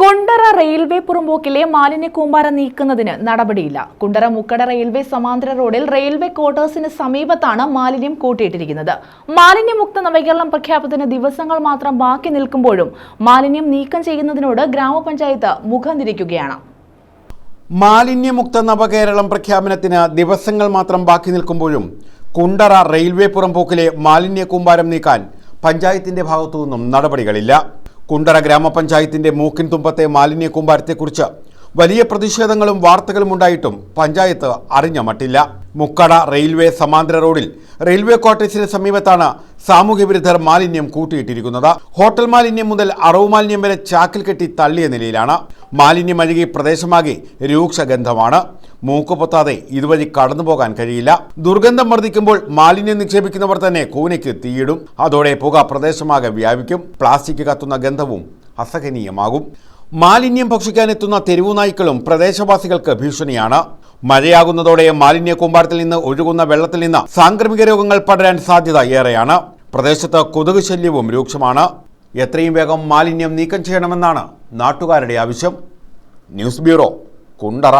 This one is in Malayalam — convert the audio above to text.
കുണ്ടറ റെയിൽവേ പുറമ്പോക്കിലെ മാലിന്യ കൂമ്പാരം നീക്കുന്നതിന് നടപടിയില്ല. കുണ്ടറ മുക്കട റെയിൽവേ സമാന്തര റോഡിൽ റെയിൽവേ ക്വാർട്ടേഴ്സിന് സമീപത്താണ് മാലിന്യം കൂട്ടിയിട്ടിരിക്കുന്നത്. മാലിന്യമുക്ത നവീകരണം പ്രഖ്യാപനത്തിന് ദിവസങ്ങൾ മാത്രം ബാക്കി നിൽക്കുമ്പോഴും മാലിന്യം നീക്കം ചെയ്യുന്നതിനോട് ഗ്രാമപഞ്ചായത്ത് മുഖം തിരിക്കുകയാണ് മാലിന്യമുക്ത നവകേരളം പ്രഖ്യാപനത്തിന് ദിവസങ്ങൾ മാത്രം ബാക്കി നിൽക്കുമ്പോഴും കുണ്ടറ റെയിൽവേ പുറംപോക്കിലെ മാലിന്യ കൂമ്പാരം നീക്കാൻ പഞ്ചായത്തിന്റെ ഭാഗത്തു നിന്നും നടപടികളില്ല. കുണ്ടറ ഗ്രാമപഞ്ചായത്തിന്റെ മൂക്കിൻ തുമ്പത്തെ മാലിന്യ കൂമ്പാരത്തെക്കുറിച്ച് വലിയ പ്രതിഷേധങ്ങളും വാർത്തകളും ഉണ്ടായിട്ടും പഞ്ചായത്ത് അറിഞ്ഞ മട്ടില്ല. മുക്കട റെയിൽവേ സമാന്തര റോഡിൽ റെയിൽവേ ക്വാർട്ടേഴ്സിന് സമീപത്താണ് സാമൂഹ്യ വിരുദ്ധർ മാലിന്യം കൂട്ടിയിട്ടിരിക്കുന്നത്. ഹോട്ടൽ മാലിന്യം മുതൽ അറവ് മാലിന്യം വരെ ചാക്കിൽ കെട്ടി തള്ളിയ നിലയിലാണ്. മാലിന്യം അഴുകി പ്രദേശമാകെ രൂക്ഷഗന്ധമാണ്. മൂക്ക് പൊത്താതെ ഇതുവഴി കടന്നു പോകാൻ കഴിയില്ല. ദുർഗന്ധം വർദ്ധിക്കുമ്പോൾ മാലിന്യം നിക്ഷേപിക്കുന്നവർ തന്നെ കൂനയ്ക്ക് തീയിടും. അതോടെ പുക പ്രദേശമാകെ വ്യാപിക്കും. പ്ലാസ്റ്റിക് കത്തുന്ന ഗന്ധവും അസഹനീയമാകും. മാലിന്യം ഭക്ഷിക്കാനെത്തുന്ന തെരുവുനായ്ക്കളും പ്രദേശവാസികൾക്ക് ഭീഷണിയാണ്. മഴയാകുന്നതോടെ മാലിന്യ കൂമ്പാരത്തിൽ നിന്ന് ഒഴുകുന്ന വെള്ളത്തിൽ നിന്ന് സാംക്രമിക രോഗങ്ങൾ പടരാൻ സാധ്യത ഏറെയാണ്. പ്രദേശത്ത് കൊതുക് ശല്യവും രൂക്ഷമാണ്. എത്രയും വേഗം മാലിന്യം നീക്കം ചെയ്യണമെന്നാണ് നാട്ടുകാരുടെ ആവശ്യം. News bureau Kundara.